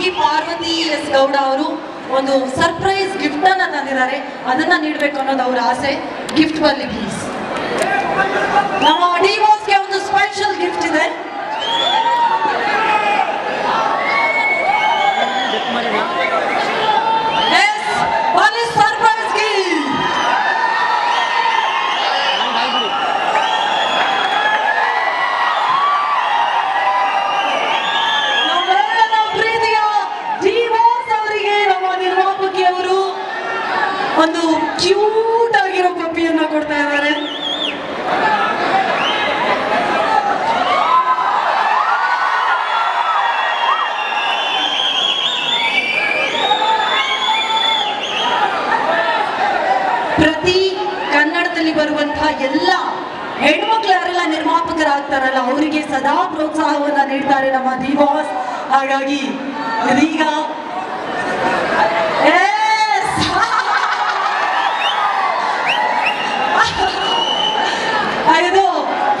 ನಮ್ಮ ಪಾರ್ವತಿ ಎಸ್ ಗೌಡ ಅವರು ಒಂದು ಸರ್ಪ್ರೈಸ್ ಗಿಫ್ಟ್ ಅನ್ನ ತಂದಿದ್ದಾರೆ. ಅದನ್ನ ನೀಡಬೇಕು ಅನ್ನೋದು ಅವ್ರ ಆಸೆ. ಗಿಫ್ಟ್ ಬರಲಿ ಪ್ಲೀಸ್ ನಮ್ಮ ಡಿವೋಸ್ಗೆ ಒಂದು ಸ್ಪೆಷಲ್ ಗಿಫ್ಟ್ ಇದೆ Yes, ಬನ್ನಿ ಸರ್ಪ್ರೈಸ್ ಗಿಫ್ಟ್ ನಮ್ಮೆಲ್ಲರ ಪ್ರೀತಿಯ ಡಿವೋಸ್ ಅವರಿಗೆ ನಮ್ಮ ನಿರ್ಮಾಪಕಿ ಅವರು ಒಂದು ಕ್ಯೂಟ್ ಆಗಿರೋ ಪಪ್ಪಿಯನ್ನ ಕೊಡ್ತಾ ಇದ್ದಾರೆ. ಪ್ರತಿ ಕನ್ನಡದಲ್ಲಿ ಬರುವಂತಹ ಎಲ್ಲ ಹೆಣ್ಮಕ್ಳು ಯಾರೆಲ್ಲ ನಿರ್ಮಾಪಕರಾಗ್ತಾರಲ್ಲ, ಅವರಿಗೆ ಸದಾ ಪ್ರೋತ್ಸಾಹವನ್ನ ನೀಡ್ತಾರೆ ನಮ್ಮ ದಿವಾಸ್ ಹಾಗಾಗಿ, ಇದೀಗ Yes! ಆ, ಇದು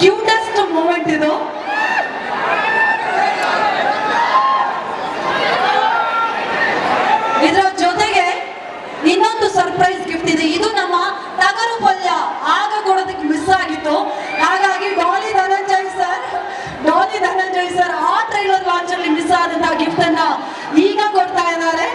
ಕ್ಯೂಟೆಸ್ಟ್ ಮೂಮೆಂಟ್ ಇದು ಇದರ ಜೊತೆಗೆ ಇನ್ನೊಂದು ಸರ್ಪ್ರೈಸ್ ಗಿಫ್ಟ್ ಇದೆ ಇದು ನಮ್ಮ ನಗರ ಪಲ್ಯ ಆಗ ಕೊಡೋದಕ್ಕೆ ಮಿಸ್ ಆಗಿತ್ತು. ಹಾಗಾಗಿ ಡಾಲಿ ಧನಂಜಯ್ ಸರ್ ಡಾಲಿ ಧನಂಜಯ್ ಸರ್ ಆ ಟ್ರೈಲರ್ ಲಾಂಚ್ ಅಲ್ಲಿ ಮಿಸ್ ಆದಂತಹ ಗಿಫ್ಟ್ ಅನ್ನ ಈಗ ಕೊಡ್ತಾ ಇದ್ದಾರೆ.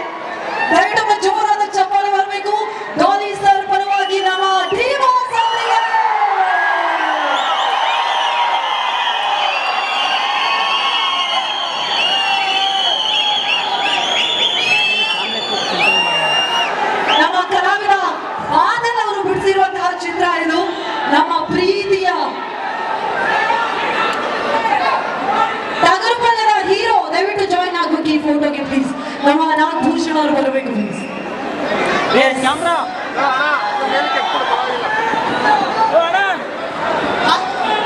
ಪ್ರೀತಿಯ ಟಗರುಬಳ್ಳರ ಹೀರೋ ದಯವಿಟ್ಟು ಜಾಯಿನ್ ಆಗ್ಬೇಕು ಈ ಫೋಟೋಗೆ ಪ್ಲೀಸ್ ನಮ್ಮ ನಾಗ್ ಭೂಷಣ ಅವರು ಬರಬೇಕು ಪ್ಲೀಸ್ ಕ್ಯಾಮ್ರಾ